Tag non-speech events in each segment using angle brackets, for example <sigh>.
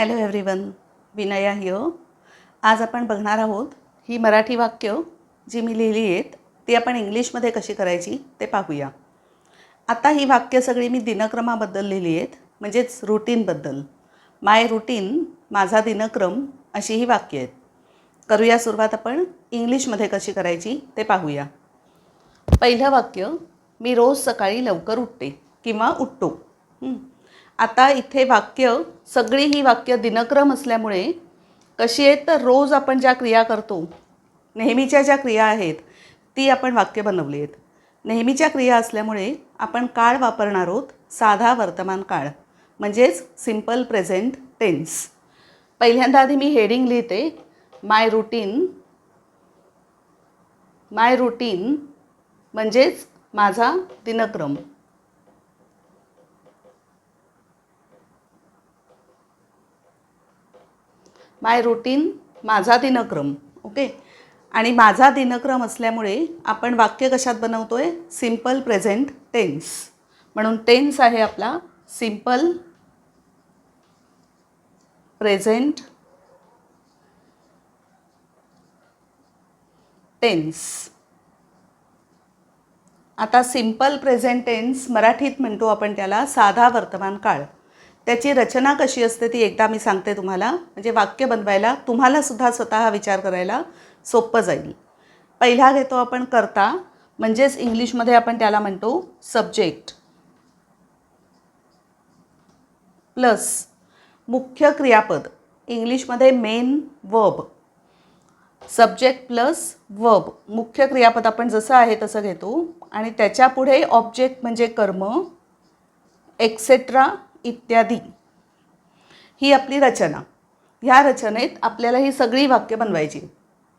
Hello everyone Vinaya हिओ आज आपण बघणार आहोत ही मराठी वाक्य जी मी लिहिली आहेत ती आपण इंग्लिशमध्ये कशी करायची ते पाहूया. आता ही वाक्य सगळी मी दिनक्रमाबद्दल लिहिली आहेत म्हणजेच रुटीनबद्दल माय रुटीन माझा दिनक्रम अशी ही वाक्य आहेत. करूया सुरुवात आपण इंग्लिशमध्ये कशी करायची ते पाहूया. पहिलं वाक्य मी रोज सकाळी लवकर उठते किंवा उठतो. आता इथे वाक्य सगळी ही वाक्य दिनक्रम असल्यामुळे कशी आहेत तर रोज आपण ज्या क्रिया करतो नेहमीच्या ज्या क्रिया आहेत ती आपण वाक्य बनवली आहेत. नेहमीच्या क्रिया असल्यामुळे आपण काळ वापरणार आहोत साधा वर्तमान काळ म्हणजेच सिंपल प्रेझेंट टेन्स पहिल्यांदा आधी मी हेडिंग लिहिते. माय रुटीन माय रुटीन म्हणजेच माझा दिनक्रम. माय रुटीन माझा दिनक्रम ओके? आणि माझा दिनक्रम असल्यामुळे आपण वाक्य कशात बनवतो आहे सिंपल प्रेझेंट टेन्स म्हणून टेन्स आहे आपला सिंपल प्रेझेंट टेन्स आता सिंपल प्रेझेंट टेन्स मराठीत म्हणतो आपण त्याला साधा वर्तमान काळ. त्याची रचना कशी असते ती एकदा मी सांगते तुम्हाला. म्हणजे वाक्य बनवायला तुम्हालासुद्धा स्वतः विचार करायला सोपं जाईल. पहिला घेतो आपण करता म्हणजेच इंग्लिशमध्ये आपण त्याला म्हणतो सब्जेक्ट प्लस मुख्य क्रियापद. इंग्लिशमध्ये main verb subject plus verb मुख्य क्रियापद आपण जसं आहे तसं घेतो. आणि त्याच्यापुढे ऑब्जेक्ट म्हणजे कर्म एक्सेट्रा इत्यादी. ही आपली रचना. ह्या रचनेत आपल्याला ही सगळी वाक्य बनवायची.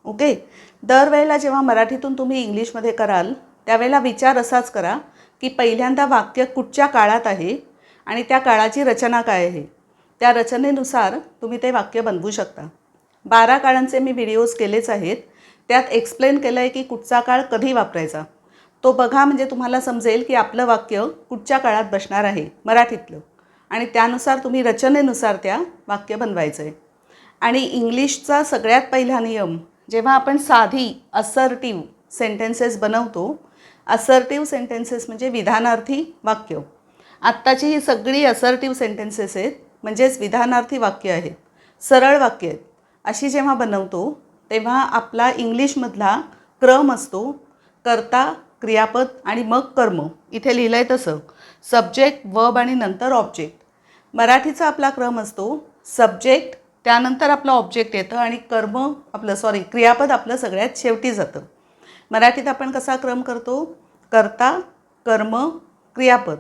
ओके? दरवेळेला जेव्हा मराठीतून तुम्ही इंग्लिशमध्ये कराल त्यावेळेला विचार असाच करा की पहिल्यांदा वाक्य कुठच्या काळात आहे आणि त्या काळाची रचना काय आहे. त्या रचनेनुसार तुम्ही ते वाक्य बनवू शकता. बारा काळांचे मी व्हिडिओज केलेच आहेत. त्यात एक्सप्लेन केलं आहे की कुठचा काळ कधी वापरायचा. तो बघा म्हणजे तुम्हाला समजेल की आपलं वाक्य कुठच्या काळात बसणार आहे मराठीतलं. आणि त्यानुसार तुम्ही रचनेनुसार त्या वाक्य बनवायचं आहे आणि इंग्लिशचा सगळ्यात पहिला नियम जेव्हा आपण साधी असर्टिव्ह सेंटेन्सेस बनवतो असर्टिव्ह सेंटेन्सेस म्हणजे विधानार्थी वाक्य. आत्ताची ही सगळी असर्टिव्ह सेंटेन्सेस आहेत म्हणजेच विधानार्थी वाक्य आहेत सरळ वाक्य आहेत. अशी जेव्हा बनवतो तेव्हा आपला इंग्लिशमधला क्रम असतो कर्ता क्रियापद आणि मग कर्म. इथे लिहिलं आहे तसं सब्जेक्ट वर्ब आणि नंतर ऑब्जेक्ट मराठीचा आपला क्रम असतो सब्जेक्ट त्यानंतर आपलं ऑब्जेक्ट येतं आणि कर्म आपलं सॉरी क्रियापद आपलं सगळ्यात शेवटी जातं. मराठीत आपण कसा क्रम करतो? कर्ता कर्म क्रियापद.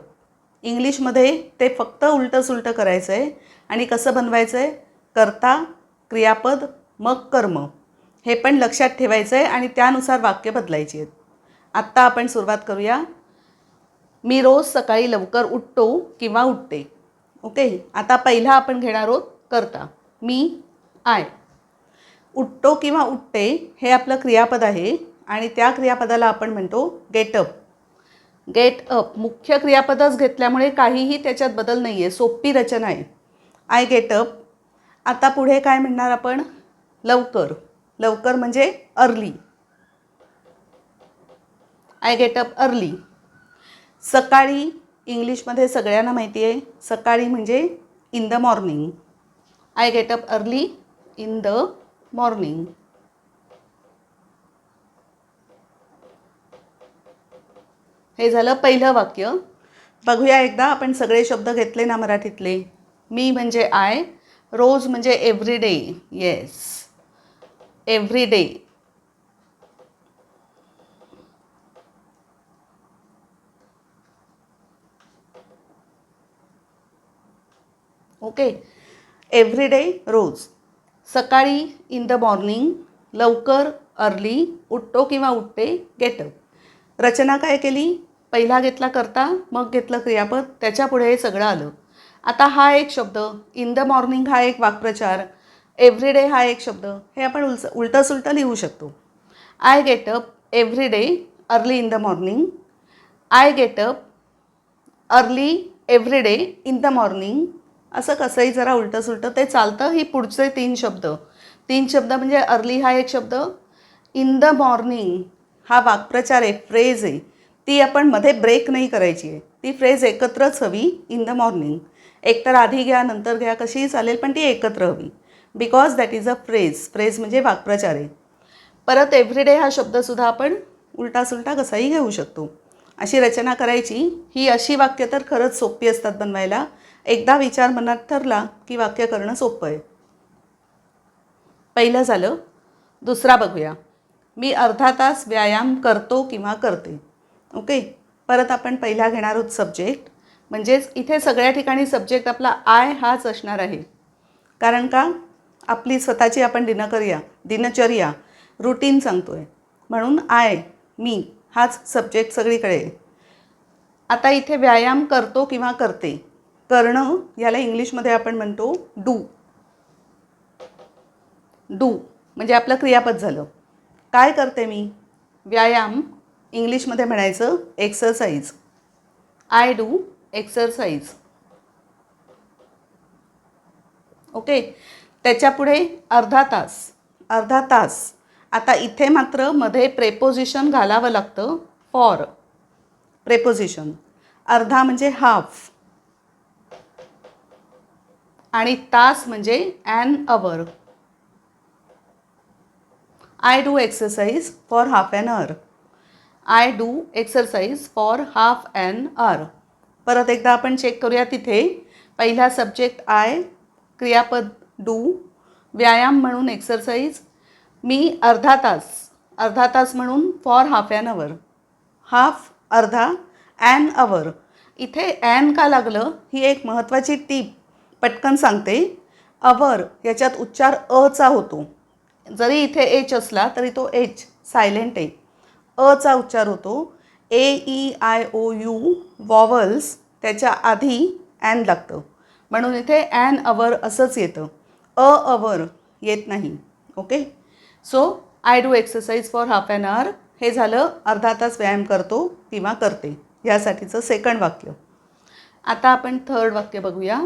इंग्लिशमध्ये ते फक्त उलटं सुलटं करायचं आहे आणि कसं बनवायचं आहे कर्ता क्रियापद मग कर्म. हे पण लक्षात ठेवायचं आहे आणि त्यानुसार वाक्य बदलायची आहेत. आत्ता आपण सुरुवात करूया. मी रोज सकाळी लवकर उठतो किंवा उठते. ओके? आता पहिला आपण घेणार आहोत करता. मी आय. उठतो किंवा उठते हे आपलं क्रियापद आहे आणि त्या क्रियापदाला आपण म्हणतो गेटअप गेट अप मुख्य क्रियापदच घेतल्यामुळे काहीही त्याच्यात बदल नाही आहे सोपी रचना आहे. आय गेट अप आता पुढे काय म्हणणार आपण? लवकर. लवकर म्हणजे early I get up early सकाळी इंग्लिशमध्ये सगळ्यांना माहिती आहे सकाळी म्हणजे in the morning I get up early in the morning हे झालं पहिलं वाक्य. बघूया एकदा आपण सगळे शब्द घेतले ना मराठीतले. मी म्हणजे आय रोज म्हणजे every day yes every day okay every day रोज. सकाळी इन द मॉर्निंग लवकर अर्ली उठतो किंवा उठते गेटअप रचना काय केली? पहिला घेतला करता मग घेतलं क्रियापद त्याच्यापुढे हे सगळं आलं. आता हा एक शब्द इन द मॉर्निंग हा एक वाक्प्रचार एव्हरी डे हा एक शब्द हे आपण उलस उलटं सुलटं लिहू शकतो. I get up every day early in the morning I get up early every day in the morning. असं कसंही जरा उलटं सुलटं ते चालतं. ही पुढचे तीन शब्द. तीन शब्द म्हणजे अर्ली हा एक शब्द. इन द मॉर्निंग हा वाक्प्रचार आहे फ्रेज आहे. ती आपण मध्ये ब्रेक नाही करायची आहे. ती फ्रेज एकत्रच हवी इन द मॉर्निंग. एकतर आधी घ्या नंतर घ्या कशीही चालेल पण ती एकत्र हवी. Because that is a phrase. Phrase म्हणजे वाक्प्रचार आहे. परत एव्हरीडे हा शब्दसुद्धा आपण उलटा सुलटा कसाही घेऊ शकतो. अशी रचना करायची. ही अशी वाक्य तर खरंच सोपी असतात बनवायला. एकदा विचार मनात ठरला की वाक्य करणं सोपं आहे. पहिलं झालं दुसरा बघूया. मी अर्धा तास व्यायाम करतो किंवा करते. ओके? परत आपण पहिला घेणार आहोत सब्जेक्ट म्हणजेच इथे सगळ्या ठिकाणी सब्जेक्ट आपला आय हाच असणार आहे. कारण का? आपली स्वतःची आपण दिनकर्या दिनचर्या रुटीन सांगतो आहे म्हणून आय मी. हाच सब्जेक्ट सगळीकडे आता इथे व्यायाम करतो किंवा करते. करणं याला इंग्लिशमध्ये आपण म्हणतो डू डू म्हणजे आपलं क्रियापद झालं. काय करते मी? व्यायाम इंग्लिशमध्ये म्हणायचं exercise I do exercise okay त्याच्यापुढे अर्धा तास. अर्धा तास. आता इथे मात्रमध्ये प्रेपोजिशन घालावं लागतं. फॉर प्रेपोजिशन अर्धा म्हणजे हाफ आणि तास म्हणजे an hour I do exercise for half an hour I do exercise for half an hour परत एकदा आपण चेक करूया तिथे. पहिला सब्जेक्ट आय क्रियापद डू व्यायाम म्हणून एक्सरसाइज मी अर्धा तास अर्धा तास म्हणून for half an hour half अर्धा ॲन अवर इथे ॲन का लागलं ही एक महत्त्वाची टीप पटकन सांगते. अवर याच्यात उच्चार अचा होतो. जरी इथे एच असला तरी तो एच सायलेंट आहे अचा उच्चार होतो. A E I O U vowels त्याच्या आधी ॲन लागतं. म्हणून इथे ॲन अवर असंच येतं. अ अवर येत नाही. Okay so I do exercise for half an hour हे झालं अर्धा तास व्यायाम करतो किंवा करते. यासाठीचं सेकंड वाक्य. आता आपण थर्ड वाक्य बघूया.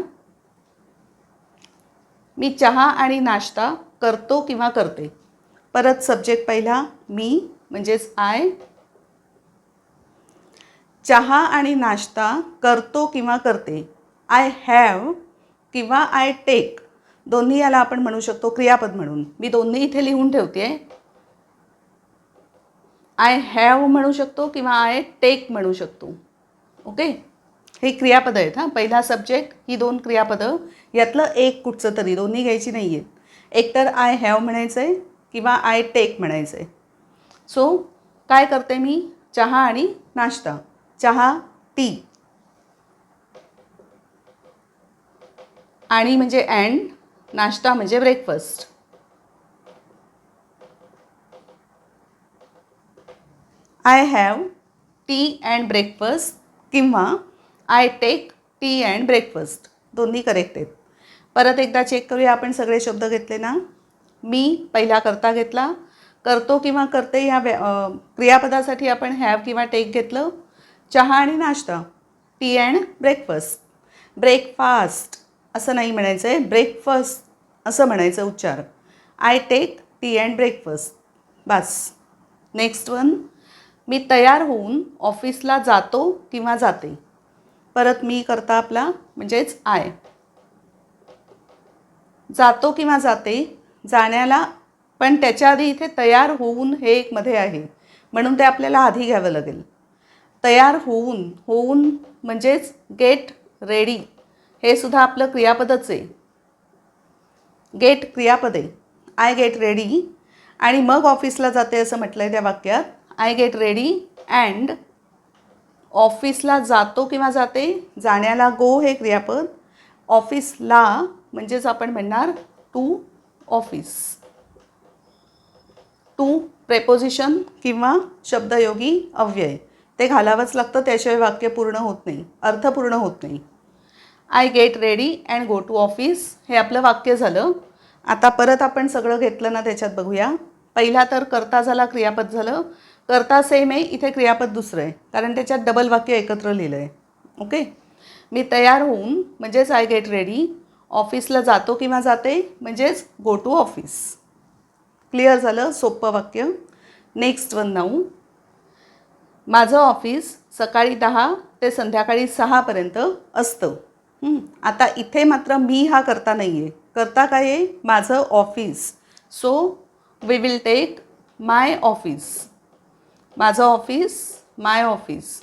मी चहा आणि नाश्ता करतो किंवा करते. परत सब्जेक्ट पहिला मी म्हणजेच आय चहा आणि नाश्ता करतो किंवा करते. आय हॅव किंवा आय टेक दोन्ही याला आपण म्हणू शकतो क्रियापद म्हणून. मी दोन्ही इथे लिहून ठेवते आय हॅव म्हणू शकतो किंवा आय टेक म्हणू शकतो. ओके हे क्रियापदं आहेत हां. पहिला सब्जेक्ट ही दोन क्रियापदं. यातलं एक कुठचं तरी दोन्ही घ्यायची नाही आहेत एकतर आय हॅव म्हणायचं आहे किंवा आय टेक म्हणायचं आहे सो काय करते मी? चहा आणि नाश्ता. चहा टी आणि म्हणजे अँड नाश्ता म्हणजे breakfast I have tea and breakfast किंवा I take tea and breakfast दोन्ही करेक्ट आहेत. परत एकदा चेक करूया आपण सगळे शब्द घेतले ना? मी पहिला करता घेतला. करतो किंवा करते ह्या क्रियापदासाठी आपण हॅव किंवा टेक घेतलं. चहा आणि नाश्ता. टी अँड ब्रेकफास्ट ब्रेकफास्ट असं नाही म्हणायचं आहे ब्रेकफास्ट असं म्हणायचं उच्चार. I take tea and breakfast bus. Next one मी तयार होऊन ऑफिसला जातो किंवा जाते. परत मी करता आपला म्हणजेच आय जातो किंवा जाते जाण्याला पण त्याच्या आधी इथे तयार होऊन हे एक मध्ये आहे. म्हणून ते आपल्याला आधी घ्यावं लागेल. तयार होऊन होऊन म्हणजेच गेट रेडी हे सुद्धा आपलं क्रियापदच आहे. गेट क्रियापदे. आय गेट रेडी आणि मग ऑफिसला जाते असं म्हटलं आहे त्या वाक्यात. आय गेट रेडी अँड ऑफिसला जातो किंवा जाते? जाण्याला गो हे क्रियापद. ऑफिसला म्हणजेच आपण म्हणणार टू ऑफिस टू प्रेपोजिशन किंवा शब्दयोगी अव्यय. ते घालावंच लागतं त्याशिवाय वाक्य पूर्ण होत नाही. अर्थ पूर्ण होत नाही. I get ready and go to office हे आपलं वाक्य झालं. आता परत आपण सगळं घेतलं ना त्याच्यात बघूया. पहिला तर करता झाला क्रियापद झालं. करता सेम आहे इथे क्रियापद दुसरं आहे. कारण त्याच्यात डबल वाक्य एकत्र लिहिलं आहे ओके मी तयार होऊन म्हणजेच आय गेट रेडी ऑफिसला जातो किंवा जाते म्हणजेच गो टू ऑफिस क्लिअर झालं? सोपं वाक्य. नेक्स्ट वन नाऊ माझं ऑफिस सकाळी दहा ते संध्याकाळी सहापर्यंत असतं. आता इथे मात्र मी हा करता नाही आहे करता काय आहे माझं office so we will take my office माझं ऑफिस माय ऑफिस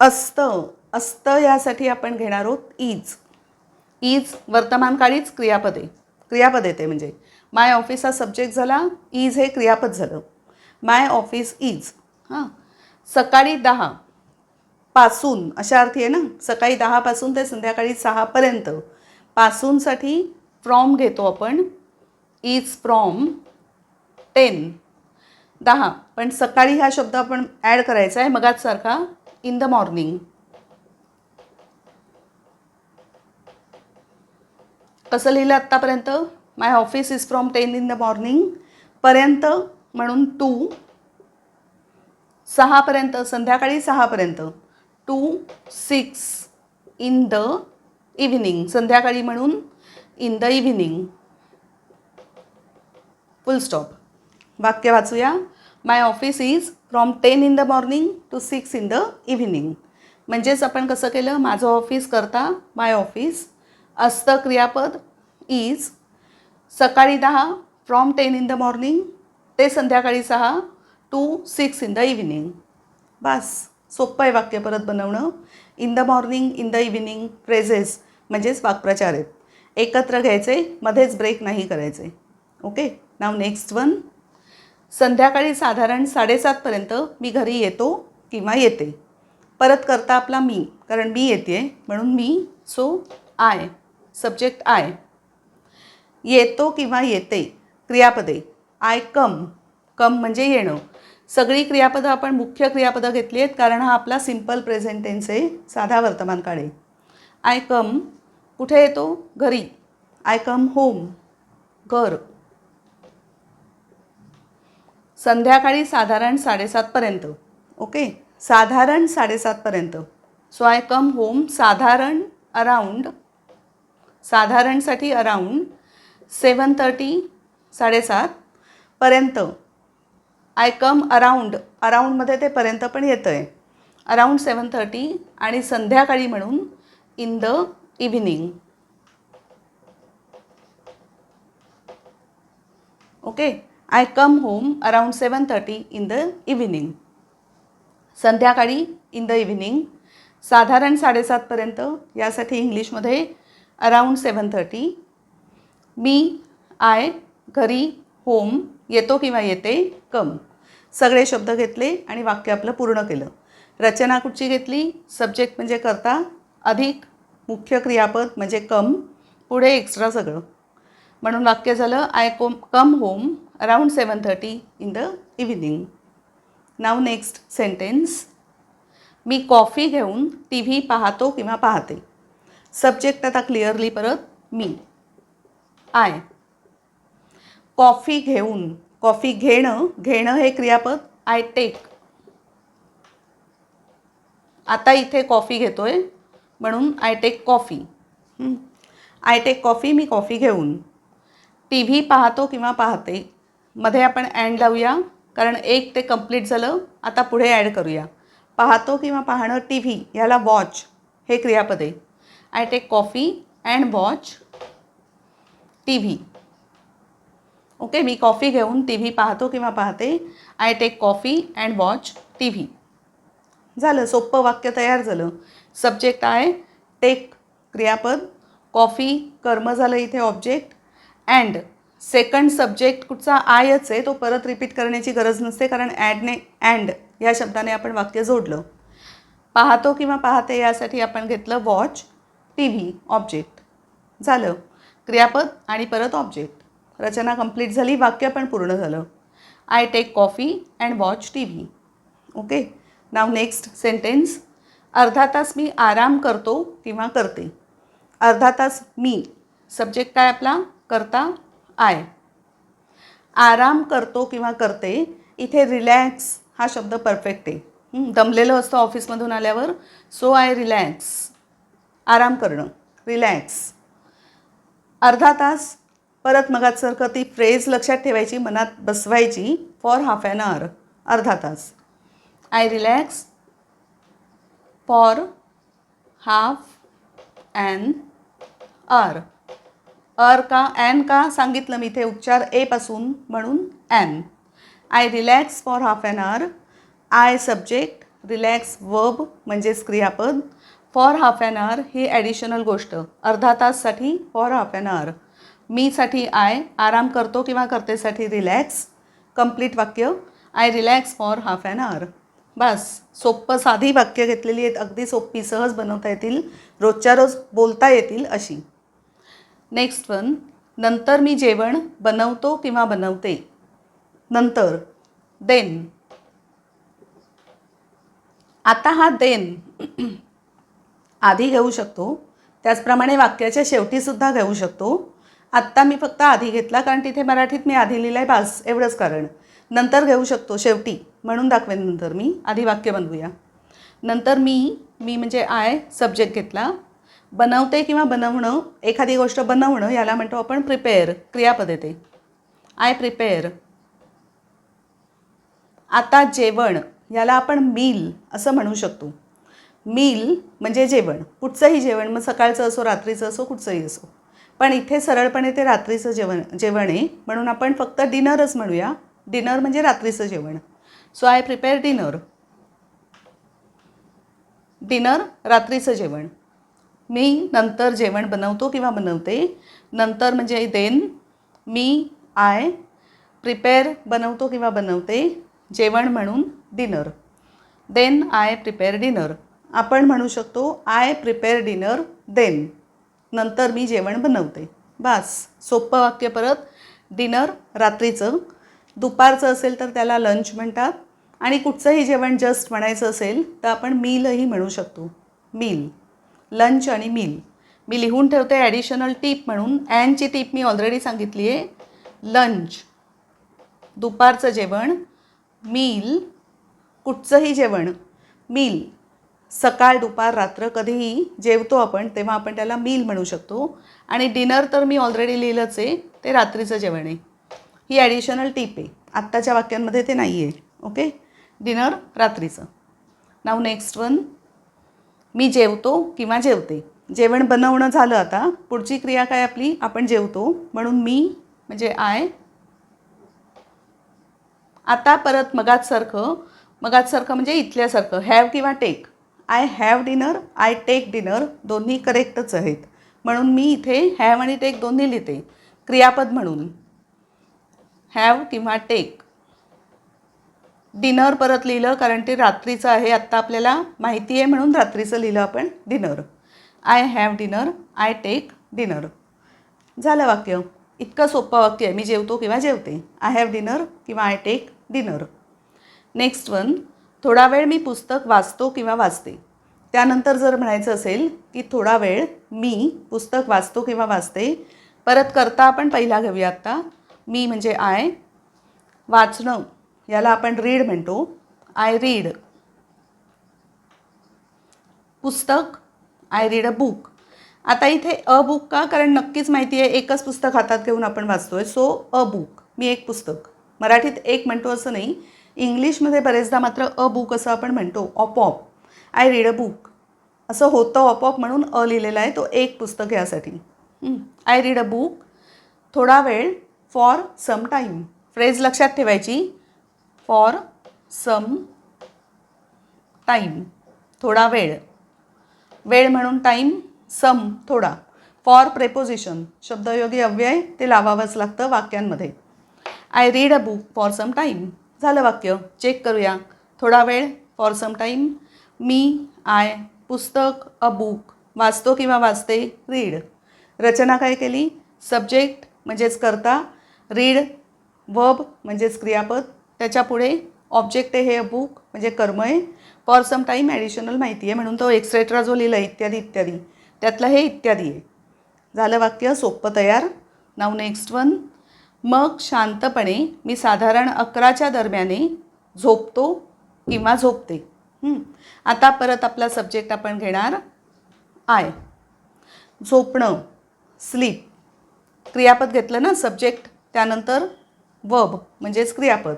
असतं असतं यासाठी आपण घेणार आहोत इज इज वर्तमानकाळीच क्रियापदे. क्रियापद येते म्हणजे. माय ऑफिस हा सब्जेक्ट झाला इज हे क्रियापद झालं. माय ऑफिस इज हां. सकाळी दहा पासून अशा अर्थी आहे ना? सकाळी दहापासून ते संध्याकाळी सहापर्यंत पासूनसाठी फ्रॉम घेतो आपण. इज फ्रॉम टेन दहा. पण सकाळी हा शब्द आपण ॲड करायचा आहे. मगाच सारखा. इन द मॉर्निंग कसं लिहिलं आत्तापर्यंत? My office is from ten in the morning पर्यंत म्हणून टू सहापर्यंत. संध्याकाळी सहापर्यंत. To six in the evening संध्याकाळी म्हणून in the evening full stop वाक्य वाचूया. My office is from ten in the morning to six in the evening म्हणजेच आपण कसं केलं? माझं ऑफिस करता माय ऑफिस असतं क्रियापद इज सकाळी दहा from ten in the morning ते संध्याकाळी सहा to six in the evening बस. सोपं आहे वाक्य परत बनवणं. In the morning in the evening phrases म्हणजेच वाक्प्रचार आहेत. एकत्र घ्यायचे मध्येच ब्रेक नाही करायचे. ओके नाव नेक्स्ट वन संध्याकाळी साधारण साडेसातपर्यंत मी घरी येतो किंवा येते. परत करता आपला मी कारण मी येते म्हणून मी सो आय सब्जेक्ट आय येतो किंवा येते क्रियापदे. आय कम कम म्हणजे येणं. सगळी क्रियापदं आपण मुख्य क्रियापदं घेतली आहेत कारण हा आपला सिंपल प्रेझेंटेन्स आहे साधा वर्तमान काळ आहे. I come. कुठे येतो घरी. I come home. घर. संध्याकाळी साधारण साडेसातपर्यंत ओके? साधारण साडेसातपर्यंत सो आय कम होम साधारण अराऊंड साधारणसाठी अराऊंड सेवन थर्टी साडेसातपर्यंत आय कम अराऊंड अराऊंडमध्ये ते पर्यंत पण येतं आहे अराऊंड सेवन थर्टी आणि संध्याकाळी म्हणून in the evening okay I come home around seven thirty in the evening संध्याकाळी इन द इव्हिनिंग साधारण साडेसातपर्यंत यासाठी इंग्लिशमध्ये अराऊंड सेवन थर्टी मी आय घरी होम येतो किंवा येते कम सगळे शब्द घेतले आणि वाक्य आपलं पूर्ण केलं. रचना कुठची घेतली? सब्जेक्ट म्हणजे करता अधिक मुख्य क्रियापद म्हणजे कम पुढे एक्स्ट्रा सगळं. म्हणून वाक्य झालं I come come home around seven thirty in the evening now next sentence me coffee घेऊन टी व्ही पाहतो किंवा पाहते. सब्जेक्ट आता क्लिअरली परत मी. आय कॉफी घेऊन कॉफी घेणं घेणं हे क्रियापद आय टेक आता इथे कॉफी घेतोय. म्हणून I take coffee I take coffee me coffee घेऊन टी व्ही पाहतो किंवा पाहते. मध्ये आपण अँड लावूया कारण एक ते कंप्लीट झालं आता पुढे ॲड करूया. पाहतो किंवा पाहणं टी व्ही ह्याला वॉच हे क्रियापदे. I take coffee and watch T V okay me coffee घेऊन टी व्ही पाहतो किंवा पाहते. I take coffee and watch T V झालं सोपं वाक्य तयार झालं. सब्जेक्ट आहे. टेक क्रियापद. कॉफी कर्म झालं इथे ऑब्जेक्ट अँड सेकंड सब्जेक्ट कुठचा आयच आहे तो परत रिपीट करण्याची गरज नसते कारण ॲडने अँड या शब्दाने आपण वाक्य जोडलं. पाहतो किंवा पाहते यासाठी आपण घेतलं वॉच टी व्ही ऑब्जेक्ट झालं. क्रियापद आणि परत ऑब्जेक्ट रचना कंप्लीट झाली वाक्य पण पूर्ण झालं. I take coffee and watch T V okay now next sentence अर्धा तास मी आराम करतो किंवा करते. अर्धा तास मी सब्जेक्ट काय आपला? करता आय आराम करतो किंवा करते इथे रिलॅक्स हा शब्द परफेक्ट आहे. दमलेलं असतं ऑफिसमधून आल्यावर सो आय रिलॅक्स आराम करणं रिलॅक्स अर्धा तास परत मगाचसारखं ती फ्रेज लक्षात ठेवायची मनात बसवायची फॉर हाफ ॲन आवर अर्धा तास. I relax for half an hour. अर का ॲन का? सांगितलं मी इथे उच्चार एपासून म्हणून an I relax for half an hour I subject relax verb म्हणजेच क्रियापद. फॉर हाफ ॲन आवर ही ॲडिशनल गोष्ट. अर्धा ताससाठी फॉर हाफ ॲन आवर मीसाठी आय आराम करतो किंवा करतेसाठी रिलॅक्स कंप्लीट वाक्य. I relax for half an hour बस सोप्पं साधी वाक्य घेतलेली आहेत. अगदी सोपी सहज बनवता येतील. रोजच्या रोज बोलता येतील अशी. नेक्स्ट वन नंतर मी जेवण बनवतो किंवा बनवते? नंतर. देन आता हा देन <clears throat> आधी घेऊ शकतो. त्याचप्रमाणे वाक्याच्या शेवटीसुद्धा घेऊ शकतो. आत्ता मी फक्त आधी घेतला कारण तिथे मराठीत मी आधी लिहिलं आहे बास एवढंच कारण. नंतर घेऊ शकतो शेवटी. म्हणून दाखवेन नंतर मी. आधी वाक्य बनवूया. नंतर मी मी म्हणजे आय सब्जेक्ट घेतला. बनवते किंवा बनवणं एखादी गोष्ट बनवणं याला म्हणतो आपण प्रिपेअर क्रियापद येते आय प्रिपेअर आता जेवण याला आपण मील असं म्हणू शकतो. मील म्हणजे जेवण. कुठचंही जेवण मग सकाळचं असो रात्रीचं असो कुठचंही असो. पण इथे सरळपणे ते रात्रीचं जेवण जेवण आहे. म्हणून आपण फक्त डिनरच म्हणूया. डिनर म्हणजे रात्रीचं जेवण. So I prepare dinner dinner रात्रीचं जेवण. मी नंतर जेवण बनवतो किंवा बनवते. नंतर म्हणजे देन मी आय प्रिपेअर बनवतो किंवा बनवते जेवण म्हणून dinner then I prepare dinner आपण म्हणू शकतो आय प्रिपेअर डिनर देन नंतर मी जेवण बनवते. बास. सोपं वाक्य परत. डिनर रात्रीचं दुपारचं असेल तर त्याला लंच म्हणतात. आणि कुठचंही जेवण जस्ट म्हणायचं असेल तर आपण मीलही म्हणू शकतो. मील लंच आणि मील मी लिहून ठेवते ॲडिशनल टीप म्हणून. अँडची टीप मी ऑलरेडी सांगितली आहे. लंच दुपारचं जेवण. मील कुठचंही जेवण. मील सकाळ दुपार रात्र कधीही जेवतो आपण तेव्हा आपण त्याला मील म्हणू शकतो. आणि डिनर तर मी ऑलरेडी लिहिलंच आहे. ते रात्रीचं जेवण आहे. ही ॲडिशनल टीप आहे. आत्ताच्या वाक्यांमध्ये ते नाही आहे ओके डिनर रात्रीचं. नाव नेक्स्ट वन मी जेवतो किंवा जेवते. जेवण बनवणं झालं आता. पुढची क्रिया काय आपली? आपण जेवतो. म्हणून मी म्हणजे आय आता परत मगाचसारखं मगाचसारखं म्हणजे इथल्यासारखं. हॅव किंवा take I have dinner I take dinner दोन्ही करेक्टच आहेत. म्हणून मी इथे हॅव आणि टेक दोन्ही लिहिते. क्रियापद म्हणून. हॅव किंवा टेक डिनर परत लिहिलं कारण ते रात्रीचं आहे आत्ता आपल्याला माहिती आहे म्हणून रात्रीचं लिहिलं आपण dinner I have dinner I take dinner झालं वाक्य. इतकं सोपं वाक्य आहे. मी जेवतो किंवा जेवते. आय हॅव डिनर किंवा I take dinner next one थोडा वेळ मी पुस्तक वाचतो किंवा वाचते. त्यानंतर जर म्हणायचं असेल की थोडा वेळ मी पुस्तक वाचतो किंवा वाचते परत करता आपण पहिला घेऊया आत्ता. मी म्हणजे आय. वाचणं याला आपण रीड म्हणतो. आय रीड पुस्तक आय रीड अ बुक आता इथे अ बुक का? कारण नक्कीच माहिती आहे एकच पुस्तक हातात घेऊन आपण वाचतो आहे सो अ बुक मी एक पुस्तक. मराठीत एक म्हणतो असं नाही. इंग्लिशमध्ये बरेचदा मात्र अ बुक असं आपण म्हणतो. ऑपॉप आय रीड अ बुक असं होतं ऑपॉप म्हणून अ लिहिलेलं आहे तो एक पुस्तक यासाठी. आय रीड अ बुक थोडा वेळ फॉर सम टाईम फ्रेज लक्षात ठेवायची. फॉर सम टाईम थोडा वेळ. वेळ म्हणून टाईम सम थोडा. फॉर प्रेपोजिशन शब्दयोगी अव्यय ते लावावंच लागतं वाक्यांमध्ये. I read a book for some time झालं वाक्य. चेक करूया. थोडा वेळ. फॉर सम टाईम मी आय पुस्तक अ बुक वाचतो किंवा वाचते. रीड रचना काय केली? सब्जेक्ट म्हणजेच करता रीड वर्ब म्हणजेच क्रियापद. त्याच्यापुढे ऑब्जेक्ट आहे हे बुक म्हणजे कर्म आहे. फॉर सम टाईम ॲडिशनल माहिती आहे म्हणून तो एक्सेट्रा जो लिहिला इत्यादी इत्यादी. त्यातलं हे इत्यादी आहे. झालं वाक्य सोपं तयार. नाव नेक्स्ट वन मग शांतपणे मी साधारण अकराच्या दरम्याने झोपतो किंवा झोपते. आता परत आपला सब्जेक्ट आपण घेणार. आय. झोपणं स्लीप क्रियापद घेतलं ना सब्जेक्ट त्यानंतर वब म्हणजेच क्रियापद.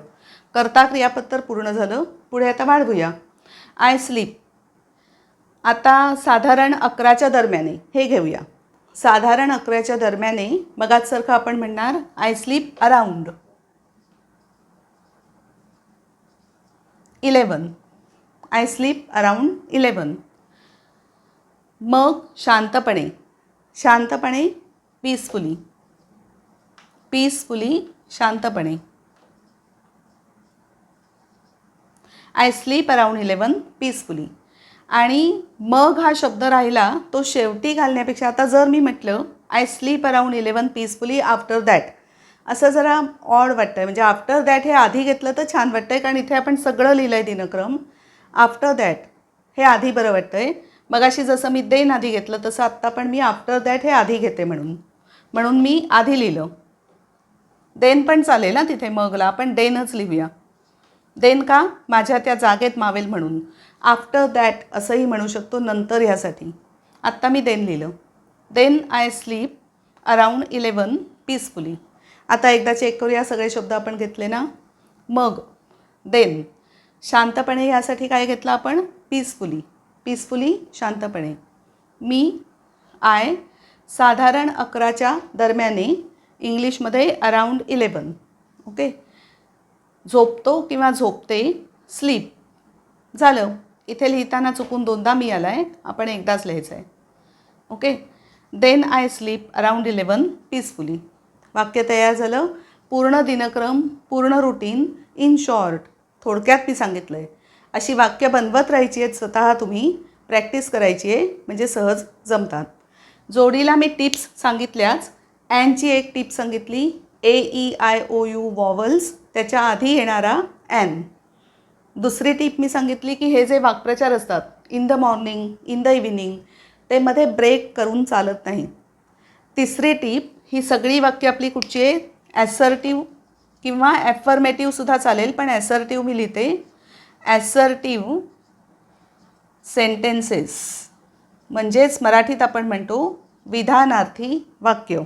करता क्रियापद तर पूर्ण झालं. पुढे आता वाढवूया. आय स्लीप आता साधारण अकराच्या दरम्याने हे घेऊया. साधारण अकराच्या दरम्याने मगाचसारखं आपण म्हणणार I sleep around eleven I sleep around eleven मग शांतपणे. शांतपणे पीसफुली पीसफुली शांतपणे. I sleep around eleven peacefully आणि मग हा शब्द राहिला तो शेवटी घालण्यापेक्षा आता जर मी म्हटलं I sleep around eleven peacefully after that असं जरा ऑड वाटतं आहे म्हणजे आफ्टर दॅट हे आधी घेतलं तर छान वाटतं आहे कारण इथे आपण सगळं लिहिलं आहे दिनक्रम. आफ्टर दॅट हे आधी बरं वाटतं आहे मगाशी जसं मी देन आधी घेतलं तसं आत्ता पण मी आफ्टर दॅट हे आधी घेते म्हणून. म्हणून मी आधी लिहिलं. देन पण चालेल ना तिथे मगला. आपण देनच लिहूया. देन का? माझ्या त्या जागेत मावेल म्हणून. आफ्टर दॅट असंही म्हणू शकतो नंतर ह्यासाठी. आत्ता मी देन लिहिलं. Then I sleep around eleven peacefully आता एकदा चेक करूया सगळे शब्द आपण घेतले ना? मग देन. शांतपणे यासाठी काय घेतलं आपण? पीसफुली पीसफुली शांतपणे. मी आय साधारण अकराच्या दरम्याने इंग्लिशमध्ये अराउंड इलेवन ओके? झोपतो किंवा झोपते स्लीप. झालं. इथे लिहिताना चुकून दोनदा मी आला आहे आपण एकदाच लिहायचं आहे okay? Then I sleep around eleven peacefully वाक्य तयार झालं. पूर्ण दिनक्रम पूर्ण रुटीन इन शॉर्ट थोडक्यात मी सांगितलं आहे अशी वाक्य बनवत राहायची आहेत स्वतः तुम्ही. प्रॅक्टिस करायची आहे म्हणजे सहज जमतात. जोडीला मी टिप्स सांगितल्याच. ॲनची एक टीप सांगितली A E I O U vowels त्याच्या आधी येणारा ॲन दुसरी टीप मी सांगितली की हे जे वाक्प्रचार असतात in the morning in the evening ते मध्ये ब्रेक करून चालत नाही. तिसरी टीप ही सगळी वाक्य आपली कुठची आहे? ॲसर्टिव्ह किंवा ॲफर्मेटिव्हसुद्धा चालेल पण ॲसर्टिव्ह मी लिहिते. ॲसर्टिव्ह सेंटेन्सेस म्हणजेच मराठीत आपण म्हणतो विधानार्थी वाक्य.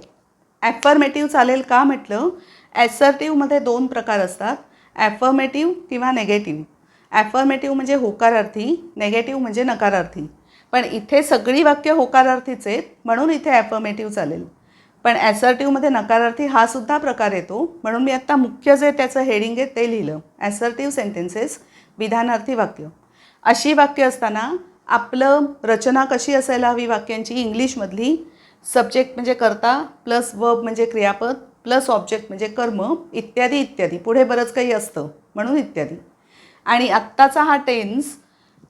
ॲफर्मेटिव्ह चालेल का म्हटलं? ॲसर्टिव्हमध्ये दोन प्रकार असतात. ॲफर्मेटिव्ह किंवा नेगेटिव्ह ॲफर्मेटिव्ह म्हणजे होकारार्थी नेगेटिव्ह म्हणजे नकारार्थी. पण इथे सगळी वाक्य होकारार्थीच आहेत म्हणून इथे ॲफर्मेटिव्ह चालेल. पण ॲसर्टिव्हमध्ये नकारार्थी हा सुद्धा प्रकार येतो. म्हणून मी आत्ता मुख्य जे त्याचं हेडिंग आहे ते लिहिलं. ॲसर्टिव्ह सेंटेन्सेस विधानार्थी वाक्य. अशी वाक्य असताना आपलं रचना कशी असायला हवी वाक्यांची? इंग्लिशमधली सब्जेक्ट म्हणजे कर्ता प्लस वर्ब म्हणजे क्रियापद प्लस ऑब्जेक्ट म्हणजे कर्म इत्यादी इत्यादी. पुढे बरंच काही असतं म्हणून इत्यादी. आणि आत्ताचा हा टेन्स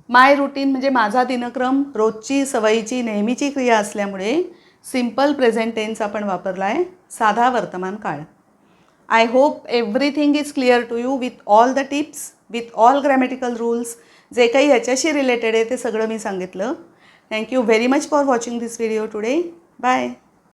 माय रुटीन म्हणजे माझा दिनक्रम रोजची सवयीची नेहमीची क्रिया असल्यामुळे सिंपल प्रेझेंट टेन्स आपण वापरला आहे साधा वर्तमान काळ. I hope everything is clear to you with all the tips with all grammatical rules जे काही ह्याच्याशी रिलेटेड आहे ते सगळं मी सांगितलं. Thank you very much for watching this video today Bye.